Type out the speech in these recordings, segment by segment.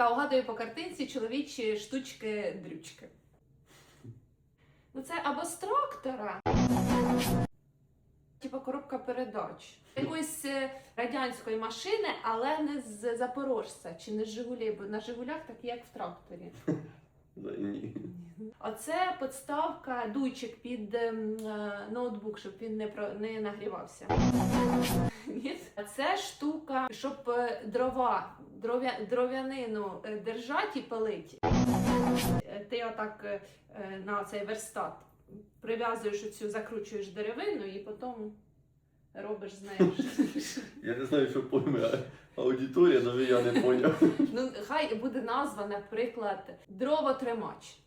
яка угадує по картинці чоловічі штучки-дрючки. Ну це або з трактора, типа коробка передач. Якоїсь е, радянської машини, але не з Запорожця чи не з Жигулі, бо на Жигулях такі, як в тракторі. Ні. Оце подставка, дуйчик під ем, е, ноутбук, щоб він не про не нагрівався. Ні. А це штука, щоб е, дрова, дров'янину е, держать і палить. Е, Ти отак е, на цей верстат прив'язуєш оцю, закручуєш деревину і потім робиш з нею. Я не знаю, що пойме аудиторія, але я не поняв. Ну, хай буде назва, наприклад, дровотримач.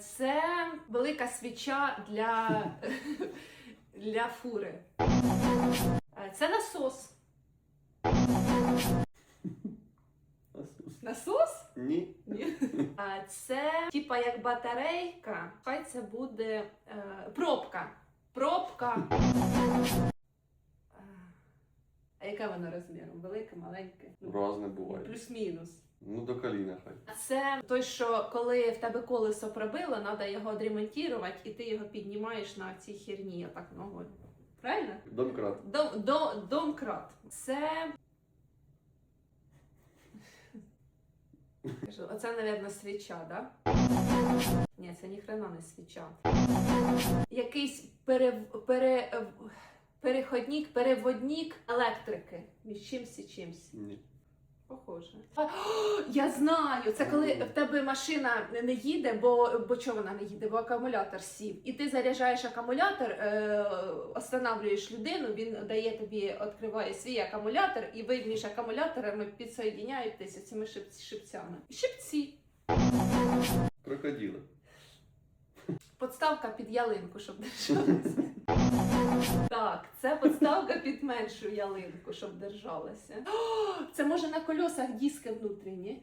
Це велика свіча для, для фури. Це насос. Ні. Ні. Е, Це типа як батарейка. Хай це буде е, пробка. Пробка. А яке воно розміром? Велике, маленьке? Ну, Разне буває. Плюс-мінус. Ну до коліна хай. Це той, що коли в тебе колесо пробило, треба його відремонтувати, і ти його піднімаєш на цій херні, отак ногою. Правильно? Домкрат. Дом, до, домкрат. Це. Кажу, Оце, мабуть, свіча, да? Ні, це ніхрена не свіча. Якийсь пере, пере, переходник, переводник електрики між чимсь і чимсь. Ні. Похоже. О, я знаю! Це коли в тебе машина не їде, бо, бо чого вона не їде? Бо акумулятор сів. І ти заряджаєш акумулятор, е, останавлюєш людину, він дає тобі, відкриває свій акумулятор, і ви між акумуляторами підсоєдняєтеся цими шип, шипцями. Шипці. Крокодили. Подставка під ялинку, щоб держалася. Так, це подставка під меншу ялинку, щоб держалася. О, це може на колесах диски внутрішні.